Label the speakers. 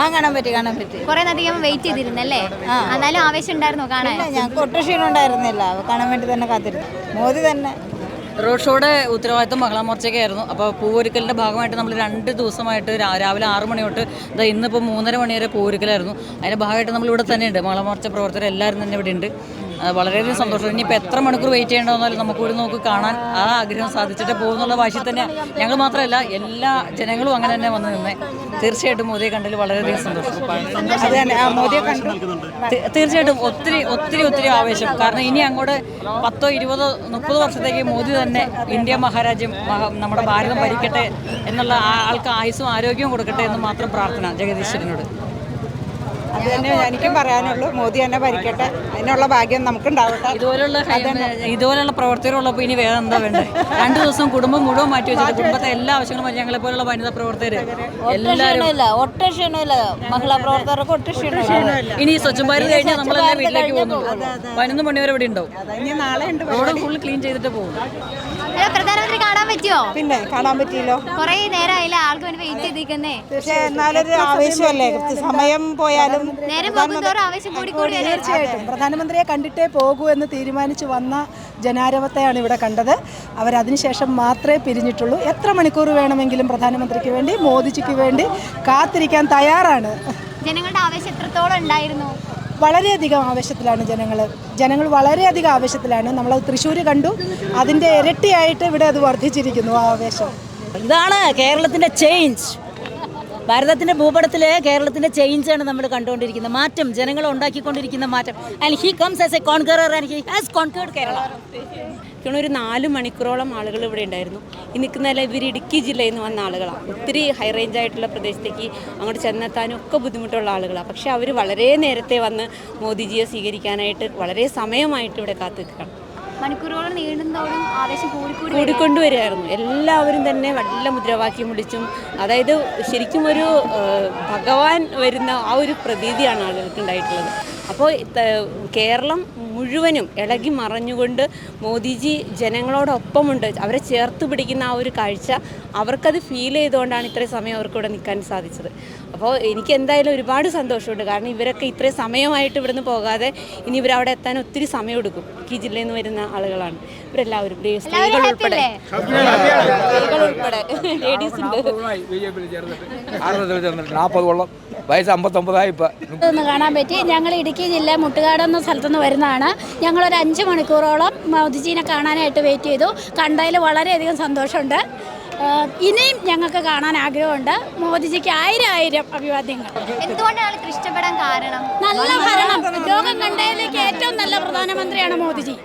Speaker 1: ആ കാണാൻ പറ്റി കാണാൻ പറ്റി.
Speaker 2: കുറെ അധികം വെയിറ്റ് ചെയ്തിരുന്നല്ലേ? എന്നാലും ആവേശം ഉണ്ടായിരുന്നോ കാണാൻ?
Speaker 1: ഞങ്ങൾക്ക് ഒട്ടും ക്ഷീണം ഉണ്ടായിരുന്നില്ല. കാണാൻ വേണ്ടി തന്നെ കാത്തിരുന്നു. മോദി തന്നെ.
Speaker 3: റോഡ് ഷോയുടെ ഉത്തരവാദിത്വം മഹിളാ മോർച്ചയ്ക്കായിരുന്നു. അപ്പോൾ പൂവൊരുക്കലിന്റെ ഭാഗമായിട്ട് നമ്മൾ രണ്ട് ദിവസമായിട്ട് രാവിലെ ആറ് മണി തൊട്ട് ഇതാ ഇന്നിപ്പോൾ മൂന്നര മണി വരെ പൂവൊരുക്കലായിരുന്നു. അതിന്റെ ഭാഗമായിട്ട് നമ്മൾ ഇവിടെ തന്നെയുണ്ട്. മഹിളാ മോർച്ച പ്രവർത്തകർ എല്ലാവരും തന്നെ ഇവിടെ ഉണ്ട് വളരെയധികം സന്തോഷം. ഇനിയിപ്പോൾ എത്ര മണിക്കൂർ വെയിറ്റ് ചെയ്യേണ്ടതെന്നാലും നമുക്ക് ഒരു നോക്ക് കാണാൻ ആ ആഗ്രഹം സാധിച്ചിട്ട് പോകുന്നുള്ള വാശി തന്നെ ഞങ്ങൾ മാത്രമല്ല എല്ലാ ജനങ്ങളും അങ്ങനെ തന്നെ വന്ന് നിന്നേ തീർച്ചയായിട്ടും മോദിയെ കണ്ടതിൽ വളരെയധികം സന്തോഷം.
Speaker 1: അത് തന്നെ മോദിയെ കണ്ടു.
Speaker 3: തീർച്ചയായിട്ടും ഒത്തിരി ഒത്തിരി ഒത്തിരി ആവേശം. കാരണം ഇനി അങ്ങോട്ട് പത്തോ ഇരുപതോ മുപ്പത് വർഷത്തേക്ക് മോദി തന്നെ ഇന്ത്യ മഹാരാജ്യം നമ്മുടെ ഭാരതം ഭരിക്കട്ടെ എന്നുള്ള ആൾക്ക് ആയുസ്സും ആരോഗ്യവും കൊടുക്കട്ടെ എന്ന് മാത്രം പ്രാർത്ഥന ജഗദീശ്വരനോട്.
Speaker 1: അത് തന്നെ എനിക്കും പറയാനുള്ളൂ. മോദി തന്നെ ഭരിക്കട്ടെ. അതിനുള്ള ഭാഗ്യം നമുക്കുണ്ടാവട്ടെ.
Speaker 3: ഇതുപോലുള്ള ഇതുപോലുള്ള പ്രവർത്തകരുള്ളപ്പോൾ ഇനി വേറെ എന്താ വേണ്ടത് രണ്ടു ദിവസം കുടുംബം മുഴുവൻ മാറ്റി വെച്ചിട്ട് കുടുംബത്തെ എല്ലാ ആവശ്യങ്ങളും ഞങ്ങളെ പോലുള്ള വനിതാ പ്രവർത്തകർ
Speaker 1: ഒട്ടും ക്ഷീണമില്ല. ഒട്ടും ക്ഷീണമില്ല. മഹിളാ പ്രവർത്തകർക്ക് ഒട്ടും ക്ഷീണമില്ല.
Speaker 3: ഇനി സ്വച്ഛ ഭാരത് കഴിഞ്ഞാൽ നമ്മളെല്ലാം വീട്ടിലേക്ക് പോകുന്നു പതിനൊന്ന് മണിവരെ ഇവിടെ ഉണ്ടാവും?
Speaker 1: ഇനി നാളെ ഉണ്ട്
Speaker 3: റോഡ് ഫുൾ ക്ലീൻ ചെയ്തിട്ട് പോകും.
Speaker 2: പ്രധാനമന്ത്രി കാണാൻ
Speaker 1: പിന്നെ കാണാൻ പറ്റിയല്ലോ?
Speaker 2: കുറെ നേരമായില്ല ആൾക്ക് വേണ്ടി വെയിറ്റ് ചെയ്തിരിക്കുന്നേ.
Speaker 1: പക്ഷേ എന്നാലൊരു ആവേശമല്ലേ? സമയം പോയാലും
Speaker 2: നേരം പോകുന്നതോറും ആവേശം കൂടി കൂടി
Speaker 4: തീർച്ചയായിട്ടും. പ്രധാനമന്ത്രിയെ കണ്ടിട്ടേ പോകൂ എന്ന് തീരുമാനിച്ചു വന്ന ജനാരവത്തെയാണ് ഇവിടെ കണ്ടത്. അവരതിനുശേഷം മാത്രമേ പിരിഞ്ഞിട്ടുള്ളൂ. എത്ര മണിക്കൂർ വേണമെങ്കിലും പ്രധാനമന്ത്രിക്ക് വേണ്ടി മോദിജിക്ക് വേണ്ടി കാത്തിരിക്കാൻ തയ്യാറാണ്.
Speaker 2: ജനങ്ങളുടെ ആവേശം എത്രത്തോളം ഉണ്ടായിരുന്നു?
Speaker 4: വളരെയധികം ആവേശത്തിലാണ് ജനങ്ങൾ. ജനങ്ങൾ വളരെയധികം ആവേശത്തിലാണ്. നമ്മൾ തൃശ്ശൂർ കണ്ടു. അതിന്റെ ഇരട്ടിയായിട്ട് ഇവിടെ അത് വർദ്ധിച്ചിരിക്കുന്നു ആവേശം.
Speaker 5: ഇതാണ് കേരളത്തിന്റെ ചേഞ്ച് ഭാരതത്തിന്റെ ഭൂപടത്തിൽ കേരളത്തിന്റെ ചേഞ്ചാണ് നമ്മൾ കണ്ടുകൊണ്ടിരിക്കുന്നത്. മാറ്റം ജനങ്ങൾ ഉണ്ടാക്കിക്കൊണ്ടിരിക്കുന്ന മാറ്റം. And he comes as a conqueror and he has conquered Kerala
Speaker 6: കാരണം ഒരു നാല് മണിക്കൂറോളം ആളുകൾ ഇവിടെ ഉണ്ടായിരുന്നു. ഈ നിൽക്കുന്നതല്ല ഇവർ ഇടുക്കി ജില്ലയിൽ നിന്ന് വന്ന ആളുകളാണ് ഒത്തിരി ഹൈ റേഞ്ച് ആയിട്ടുള്ള പ്രദേശത്തേക്ക് അങ്ങോട്ട് ചെന്നെത്താനും ഒക്കെ ബുദ്ധിമുട്ടുള്ള ആളുകളാണ് പക്ഷേ അവർ വളരെ നേരത്തെ വന്ന് മോദിജിയെ സ്വീകരിക്കാനായിട്ട് വളരെ സമയമായിട്ട് ഇവിടെ കാത്തു നിൽക്കുകയാണ്
Speaker 2: മണിക്കൂറുകളോളം നീണ്ടുന്നതോടും ആവേശം കൂടി കൂടി വരും.
Speaker 6: കൂടിക്കൊണ്ടുവരികയായിരുന്നു എല്ലാവരും തന്നെ നല്ല മുദ്രാവാക്യം വിളിച്ചും അതായത് ശരിക്കും ഒരു ഭഗവാൻ വരുന്ന ആ ഒരു പ്രതീതിയാണ് ആളുകൾക്ക് ഉണ്ടായിട്ടുള്ളത് അപ്പോൾ കേരളം മുഴുവനും ഇളകി മറഞ്ഞുകൊണ്ട് മോദിജി ജനങ്ങളോടൊപ്പമുണ്ട്. അവരെ ചേർത്ത് പിടിക്കുന്ന ആ ഒരു കാഴ്ച അവർക്കത് ഫീൽ ചെയ്തുകൊണ്ടാണ് ഇത്രയും സമയം അവർക്ക് ഇവിടെ നിൽക്കാൻ സാധിച്ചത്. അപ്പോൾ എനിക്ക് എന്തായാലും ഒരുപാട് സന്തോഷമുണ്ട്. കാരണം ഇവരൊക്കെ ഇത്രയും സമയമായിട്ട് ഇവിടുന്ന് പോകാതെ ഇനി ഇവരവിടെ എത്താൻ ഒത്തിരി സമയം എടുക്കും. ഈ ജില്ലയിൽ നിന്ന് വരുന്ന ആളുകളാണ്. ഇവരെല്ലാവരും. സ്ത്രീകൾ ഉൾപ്പെടെ.
Speaker 2: അല്ലേ?
Speaker 6: സ്ത്രീകൾ ഉൾപ്പെടെ. ലേഡീസ് ഉണ്ട്.
Speaker 7: നാൽപ്പത് വയസ്സ് അമ്പത്തൊമ്പതായി ഇപ്പം.
Speaker 8: കാണാൻ പറ്റി. ഞങ്ങൾ ഇടുക്കി ജില്ല മുട്ടുകാട് എന്ന സ്ഥലത്തുനിന്ന് വരുന്നതാണ്. ഞങ്ങളൊരു അഞ്ച് മണിക്കൂറോളം മോദിജീനെ കാണാനായിട്ട് വെയിറ്റ് ചെയ്തു. കണ്ടതിൽ വളരെയധികം സന്തോഷമുണ്ട്. ഇനിയും ഞങ്ങൾക്ക് കാണാൻ ആഗ്രഹമുണ്ട്. മോദിജിക്ക് ആയിരം ആയിരം അഭിവാദ്യങ്ങൾ.
Speaker 2: എന്തുകൊണ്ടാണ് ഇഷ്ടപ്പെടാൻ കാരണം?
Speaker 8: നല്ല ഭരണം. ലോകം കണ്ടതിലേക്ക് ഏറ്റവും നല്ല പ്രധാനമന്ത്രിയാണ് മോദിജി.